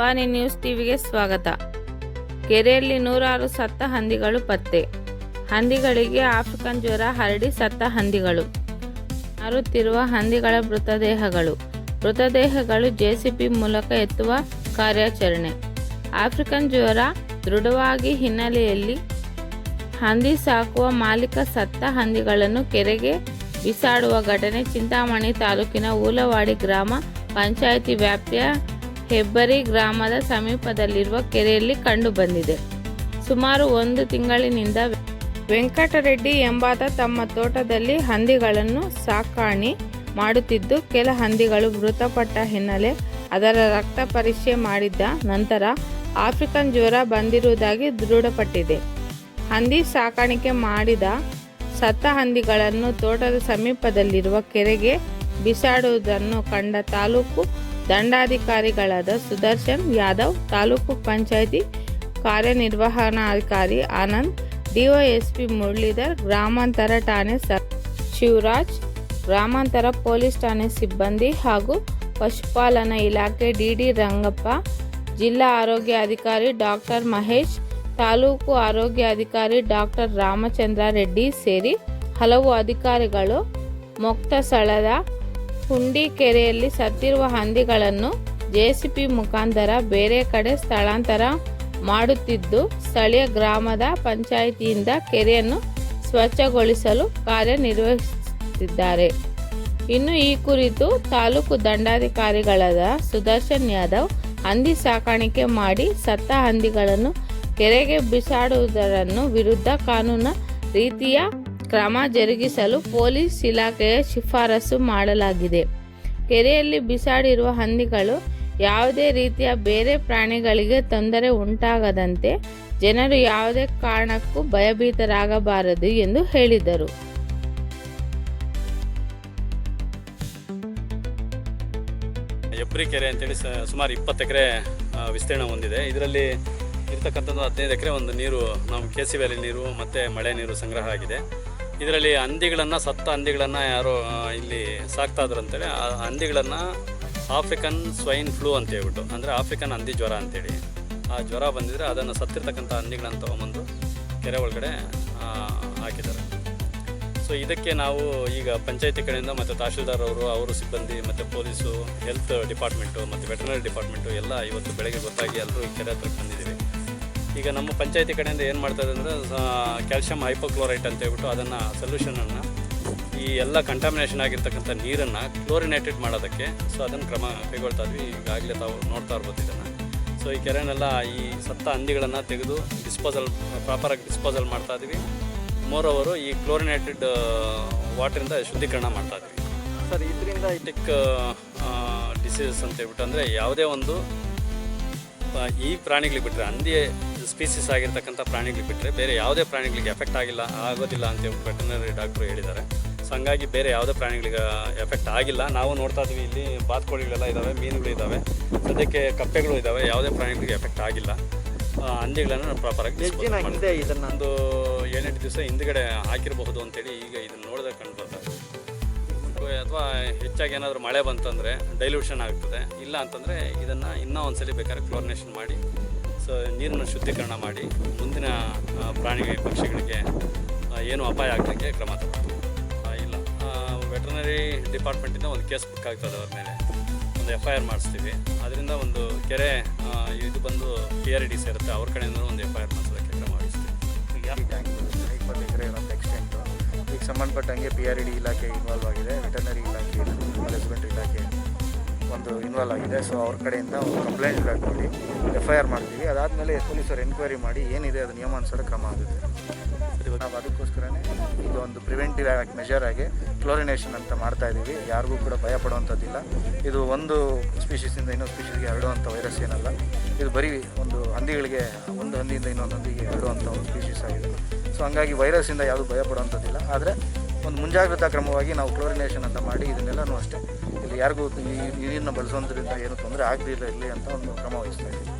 Ambani news ಟಿವಿಗೆ ಸ್ವಾಗತ. ಕೆರೆಯಲ್ಲಿ ನೂರಾರು ಸತ್ತ ಹಂದಿಗಳು ಪತ್ತೆ. ಹಂದಿಗಳಿಗೆ ಆಫ್ರಿಕನ್ ಜ್ವರ ಹರಡಿ ಸತ್ತ ಹಂದಿಗಳು. ಹಾರುತ್ತಿರುವ ಹಂದಿಗಳ ಮೃತದೇಹಗಳು. ಮೃತದೇಹಗಳು ಜೆಸಿಬಿ ಮೂಲಕ ಎತ್ತುವ ಕಾರ್ಯಾಚರಣೆ. ಆಫ್ರಿಕನ್ ಜ್ವರ ದೃಢವಾಗಿ ಹಿನ್ನೆಲೆಯಲ್ಲಿ ಹಂದಿ ಸಾಕುವ ಮಾಲೀಕ ಸತ್ತ ಹಂದಿಗಳನ್ನು ಕೆರೆಗೆ ಬಿಸಾಡುವ ಘಟನೆ ಚಿಂತಾಮಣಿ ತಾಲೂಕಿನ ಊಲವಾಡಿ ಗ್ರಾಮ ಪಂಚಾಯಿತಿ ವ್ಯಾಪ್ತಿಯ ಹೆಬ್ಬರಿ ಗ್ರಾಮದ ಸಮೀಪದಲ್ಲಿರುವ ಕೆರೆಯಲ್ಲಿ ಕಂಡುಬಂದಿದೆ. ಸುಮಾರು ಒಂದು ತಿಂಗಳಿನಿಂದ ವೆಂಕಟರೆಡ್ಡಿ ಎಂಬಾತ ತಮ್ಮ ತೋಟದಲ್ಲಿ ಹಂದಿಗಳನ್ನು ಸಾಕಾಣೆ ಮಾಡುತ್ತಿದ್ದು, ಕೆಲ ಹಂದಿಗಳು ಮೃತಪಟ್ಟ ಹಿನ್ನೆಲೆ ಅದರ ರಕ್ತ ಪರೀಕ್ಷೆ ಮಾಡಿದ್ದ ನಂತರ ಆಫ್ರಿಕನ್ ಜ್ವರ ಬಂದಿರುವುದಾಗಿ ದೃಢಪಟ್ಟಿದೆ. ಹಂದಿ ಸಾಕಾಣಿಕೆ ಮಾಡಿದ ಸತ್ತ ಹಂದಿಗಳನ್ನು ತೋಟದ ಸಮೀಪದಲ್ಲಿರುವ ಕೆರೆಗೆ ಬಿಸಾಡುವುದನ್ನು ಕಂಡ ತಾಲೂಕು ದಂಡಾಧಿಕಾರಿಗಳಾದ ಸುದರ್ಶನ್ ಯಾದವ್, ತಾಲೂಕು ಪಂಚಾಯಿತಿ ಕಾರ್ಯನಿರ್ವಹಣಾಧಿಕಾರಿ ಆನಂದ್, ಡಿವೈಎಸ್ಪಿ ಮುರಳೀಧರ್, ಗ್ರಾಮಾಂತರ ಠಾಣೆ ಸ ಶಿವರಾಜ್, ಗ್ರಾಮಾಂತರ ಪೊಲೀಸ್ ಠಾಣೆ ಸಿಬ್ಬಂದಿ ಹಾಗೂ ಪಶುಪಾಲನಾ ಇಲಾಖೆ ಡಿಡಿ ರಂಗಪ್ಪ, ಜಿಲ್ಲಾ ಆರೋಗ್ಯ ಅಧಿಕಾರಿ ಡಾಕ್ಟರ್ ಮಹೇಶ್, ತಾಲೂಕು ಆರೋಗ್ಯ ಅಧಿಕಾರಿ ಡಾಕ್ಟರ್ ರಾಮಚಂದ್ರ ರೆಡ್ಡಿ ಸೇರಿ ಹಲವು ಅಧಿಕಾರಿಗಳು ಮುಕ್ತ ಸ್ಥಳದ ಹುಂಡಿ ಕೆರೆಯಲ್ಲಿ ಸತ್ತಿರುವ ಹಂದಿಗಳನ್ನು ಜೆಸಿಪಿ ಮುಖಾಂತರ ಬೇರೆ ಕಡೆ ಸ್ಥಳಾಂತರ ಮಾಡುತ್ತಿದ್ದು, ಸ್ಥಳೀಯ ಗ್ರಾಮದ ಪಂಚಾಯಿತಿಯಿಂದ ಕೆರೆಯನ್ನು ಸ್ವಚ್ಛಗೊಳಿಸಲು ಕಾರ್ಯನಿರ್ವಹಿಸುತ್ತಿದ್ದಾರೆ. ಇನ್ನು ಈ ಕುರಿತು ತಾಲೂಕು ದಂಡಾಧಿಕಾರಿಗಳಾದ ಸುದರ್ಶನ್ ಯಾದವ್ ಹಂದಿ ಸಾಕಾಣಿಕೆ ಮಾಡಿ ಸತ್ತ ಹಂದಿಗಳನ್ನು ಕೆರೆಗೆ ಬಿಸಾಡುವುದರನ್ನು ವಿರುದ್ಧ ಕಾನೂನು ರೀತಿಯ ಕ್ರಮ ಜರುಗಿಸಲು ಪೊಲೀಸ್ ಇಲಾಖೆಯ ಶಿಫಾರಸು ಮಾಡಲಾಗಿದೆ. ಕೆರೆಯಲ್ಲಿ ಬಿಸಾಡಿರುವ ಹಂದಿಗಳು ಯಾವುದೇ ರೀತಿಯ ಬೇರೆ ಪ್ರಾಣಿಗಳಿಗೆ ತೊಂದರೆ ಉಂಟಾಗದಂತೆ ಜನರು ಯಾವುದೇ ಕಾರಣಕ್ಕೂ ಭಯಭೀತರಾಗಬಾರದು ಎಂದು ಹೇಳಿದರು. ಎಬ್ರಿ ಕೆರೆ ಅಂತೇಳಿ ಸುಮಾರು ಇಪ್ಪತ್ತು ಎಕರೆ ವಿಸ್ತೀರ್ಣ ಹೊಂದಿದೆ. ಇದರಲ್ಲಿ ಇರ್ತಕ್ಕಂಥದ್ದು ಹದಿನೈದು ಎಕರೆ ಒಂದು ನೀರು, ನಾವು ಕೆ ಸಿ ವ್ಯಾಲಿ ನೀರು ಮತ್ತು ಮಳೆ ನೀರು ಸಂಗ್ರಹ ಆಗಿದೆ. ಇದರಲ್ಲಿ ಹಂದಿಗಳನ್ನು, ಸತ್ತ ಹಂದಿಗಳನ್ನು ಯಾರೋ ಇಲ್ಲಿ ಸಾಕ್ತಾ ಇದ್ರು ಅಂತೇಳಿ, ಆ ಹಂದಿಗಳನ್ನು ಆಫ್ರಿಕನ್ ಸ್ವೈನ್ ಫ್ಲೂ ಅಂತ ಹೇಳ್ಬಿಟ್ಟು, ಅಂದರೆ ಆಫ್ರಿಕನ್ ಹಂದಿ ಜ್ವರ ಅಂತೇಳಿ. ಆ ಜ್ವರ ಬಂದಿದ್ರೆ ಅದನ್ನು ಸತ್ತಿರ್ತಕ್ಕಂಥ ಹಂದಿಗಳನ್ನು ತೊಗೊಂಬಂದು ಕೆರೆ ಒಳಗಡೆ ಹಾಕಿದ್ದಾರೆ. ಸೊ ಇದಕ್ಕೆ ನಾವು ಈಗ ಪಂಚಾಯತಿ ಕಡೆಯಿಂದ ಮತ್ತು ತಹಶೀಲ್ದಾರ್ ಅವರು ಅವರು ಸಿಬ್ಬಂದಿ, ಮತ್ತು ಪೊಲೀಸು ಹೆಲ್ತ್ ಡಿಪಾರ್ಟ್ಮೆಂಟು ಮತ್ತು ವೆಟರ್ನರಿ ಡಿಪಾರ್ಟ್ಮೆಂಟು ಎಲ್ಲ ಇವತ್ತು ಬೆಳಗ್ಗೆ ಗೊತ್ತಾಗಿ ಎಲ್ಲರೂ ಕೆರೆ ಹತ್ರಕ್ಕೆ ಬಂದಿದ್ದೀವಿ. ಈಗ ನಮ್ಮ ಪಂಚಾಯತಿ ಕಡೆಯಿಂದ ಏನು ಮಾಡ್ತದೆ ಅಂದರೆ ಕ್ಯಾಲ್ಶಿಯಂ ಹೈಪೋಕ್ಲೋರೈಟ್ ಅಂತ ಹೇಳ್ಬಿಟ್ಟು ಅದನ್ನು ಸೊಲ್ಯೂಷನನ್ನು ಈ ಎಲ್ಲ ಕಂಟಾಮಿನೇಷನ್ ಆಗಿರ್ತಕ್ಕಂಥ ನೀರನ್ನು ಕ್ಲೋರಿನೇಟೆಡ್ ಮಾಡೋದಕ್ಕೆ. ಸೊ ಅದನ್ನು ಕ್ರಮ ಕೈಗೊಳ್ತಾ ಇದ್ವಿ. ಈಗಾಗಲೇ ತಾವು ನೋಡ್ತಾ ಇರ್ಬೋದು ಇದನ್ನು. ಸೊ ಈ ಕೆರೆನೆಲ್ಲ ಈ ಸತ್ತ ಹಂದಿಗಳನ್ನು ತೆಗೆದು ಡಿಸ್ಪೋಸಲ್ ಪ್ರಾಪರಾಗಿ ಡಿಸ್ಪೋಸಲ್ ಮಾಡ್ತಾ ಇದ್ವಿ. ಮೋರ್ ಅವರು ಈ ಕ್ಲೋರಿನೇಟೆಡ್ ವಾಟರಿಂದ ಶುದ್ಧೀಕರಣ ಮಾಡ್ತಾ ಇದ್ವಿ. ಸರ್ ಇದರಿಂದ ಇಟಿಕ್ ಡಿಸೀಸಸ್ ಅಂತ ಹೇಳ್ಬಿಟ್ಟು ಅಂದರೆ ಯಾವುದೇ ಒಂದು ಈ ಪ್ರಾಣಿಗಳಿಗೆ ಬಿಟ್ಟರೆ ಹಂದಿ ಸ್ಪೀಸೀಸ್ ಆಗಿರ್ತಕ್ಕಂಥ ಪ್ರಾಣಿಗಳಿಗೆ ಬಿಟ್ಟರೆ ಬೇರೆ ಯಾವುದೇ ಪ್ರಾಣಿಗಳಿಗೆ ಎಫೆಕ್ಟ್ ಆಗಿಲ್ಲ ಆಗೋದಿಲ್ಲ ಅಂತ ವೆಟನರಿ ವೆಟರ್ನರಿ ಡಾಕ್ಟ್ರು ಹೇಳಿದ್ದಾರೆ. ಸೊ ಹಂಗಾಗಿ ಬೇರೆ ಯಾವುದೇ ಪ್ರಾಣಿಗಳಿಗೆ ಎಫೆಕ್ಟ್ ಆಗಿಲ್ಲ. ನಾವು ನೋಡ್ತಾ ಇದ್ವಿ ಇಲ್ಲಿ ಬಾತ್ಕೋಳಿಗಳೆಲ್ಲ ಇದ್ದಾವೆ ಮೀನುಗಳು ಇದ್ದಾವೆ. ಸದ್ಯಕ್ಕೆ ಕಪ್ಪೆಗಳು ಇದ್ದಾವೆ ಯಾವುದೇ ಪ್ರಾಣಿಗಳಿಗೆ ಎಫೆಕ್ಟ್ ಆಗಿಲ್ಲ. ಹಂದಿಗಳನ್ನು ಪ್ರಾಪರಾಗಿ ದಿನ ಹಿಂದೆ ಇದನ್ನು ಒಂದು ಏಳೆಂಟು ದಿವಸ ಹಿಂದ್ಗಡೆ ಹಾಕಿರಬಹುದು ಅಂತೇಳಿ ಈಗ ಇದನ್ನು ನೋಡಿದ್ರೆ ಕಂಡು ಅಥವಾ ಹೆಚ್ಚಾಗಿ ಏನಾದರೂ ಮಳೆ ಬಂತಂದರೆ ಡೈಲ್ಯೂಷನ್ ಆಗ್ತದೆ. ಇಲ್ಲ ಅಂತಂದರೆ ಇದನ್ನು ಇನ್ನೂ ಒಂದ್ಸಲಿ ಬೇಕಾದ್ರೆ ಕ್ಲೋರಿನೇಷನ್ ಮಾಡಿ ಸೊ ನೀರನ್ನು ಶುದ್ಧೀಕರಣ ಮಾಡಿ ಮುಂದಿನ ಪ್ರಾಣಿ ಪಕ್ಷಿಗಳಿಗೆ ಏನು ಅಪಾಯ ಆಗಲಿಕ್ಕೆ ಕ್ರಮ ಇಲ್ಲ ವೆಟರ್ನರಿ ಡಿಪಾರ್ಟ್ಮೆಂಟಿಂದ ಒಂದು ಕೇಸ್ ಬುಕ್ ಆಗ್ತದೆ ಅವ್ರ ಮೇಲೆ. ಒಂದು ಎಫ್ ಐ ಆರ್ ಮಾಡಿಸ್ತೀವಿ. ಅದರಿಂದ ಒಂದು ಕೆರೆ ಇದು ಬಂದು ಪಿ ಆರ್ ಡಿ ಸೇರುತ್ತೆ. ಅವ್ರ ಕಡೆಯಿಂದ ಒಂದು ಎಫ್ ಐ ಆರ್ ಮಾಡಿಸೋದಕ್ಕೆ ಕ್ರಮ ವಹಿಸ್ತೀವಿ. ಈಗ ಸಂಬಂಧಪಟ್ಟಂಗೆ ಪಿ ಆರ್ ಇ ಡಿ ಇಲಾಖೆ ಇನ್ವಾಲ್ವ್ ಆಗಿದೆ. ವೆಟರ್ನರಿ ಇಲಾಖೆ ಮ್ಯಾನೇಜ್ಮೆಂಟ್ ಇಲಾಖೆ. ಒಂದು ಇನ್ವಾಲ್ವ್ ಆಗಿದೆ. ಸೊ ಅವ್ರ ಕಡೆಯಿಂದ ಒಂದು ಕಂಪ್ಲೇಂಟ್ ಮಾಡಿ ಎಫ್ ಐ ಆರ್ ಮಾಡ್ತೀವಿ. ಅದಾದಮೇಲೆ ಪೊಲೀಸರು ಎನ್ಕ್ವೈರಿ ಮಾಡಿ ಏನಿದೆ ಅದು ನಿಯಮಾನುಸಾರ ಕ್ರಮ ಆಗುತ್ತೆ. ನಾವು ಅದಕ್ಕೋಸ್ಕರನೇ ಇದು ಒಂದು ಪ್ರಿವೆಂಟಿವ್ ಮೆಷರ್ ಆಗಿ ಕ್ಲೋರಿನೇಷನ್ ಅಂತ ಮಾಡ್ತಾ ಇದ್ದೀವಿ. ಯಾರಿಗೂ ಕೂಡ ಭಯ ಪಡುವಂಥದ್ದಿಲ್ಲ. ಇದು ಒಂದು ಸ್ಪೀಷೀಸಿಂದ ಇನ್ನೊಂದು ಸ್ಪೀಷೀಸ್ಗೆ ಹರಡುವಂಥ ವೈರಸ್ ಏನಲ್ಲ. ಇದು ಬರೀ ಒಂದು ಹಂದಿಗಳಿಗೆ ಒಂದು ಹಂದಿಯಿಂದ ಇನ್ನೊಂದು ಹಂದಿಗೆ ಹರಡುವಂಥ ಒಂದು ಸ್ಪೀಷೀಸ್ ಆಗಿದೆ. ಸೊ ಹಂಗಾಗಿ ವೈರಸ್ಸಿಂದ ಯಾವುದು ಭಯ ಪಡುವಂಥದ್ದಿಲ್ಲ. ಆದರೆ ಒಂದು ಮುಂಜಾಗ್ರತಾ ಕ್ರಮವಾಗಿ ನಾವು ಕ್ಲೋರಿನೇಷನ್ ಅಂತ ಮಾಡಿ ಇದನ್ನೆಲ್ಲನೂ ಅಷ್ಟೇ. ಯಾರಿಗೂ ನೀರನ್ನು ಬಳಸೋದ್ರಿಂದ ಏನು ತೊಂದರೆ ಆಗದಿಲ್ಲ ಇಲ್ಲಿ ಅಂತ ಒಂದು ಕ್ರಮ ವಹಿಸ್ತಾ ಇದ್ದೀವಿ.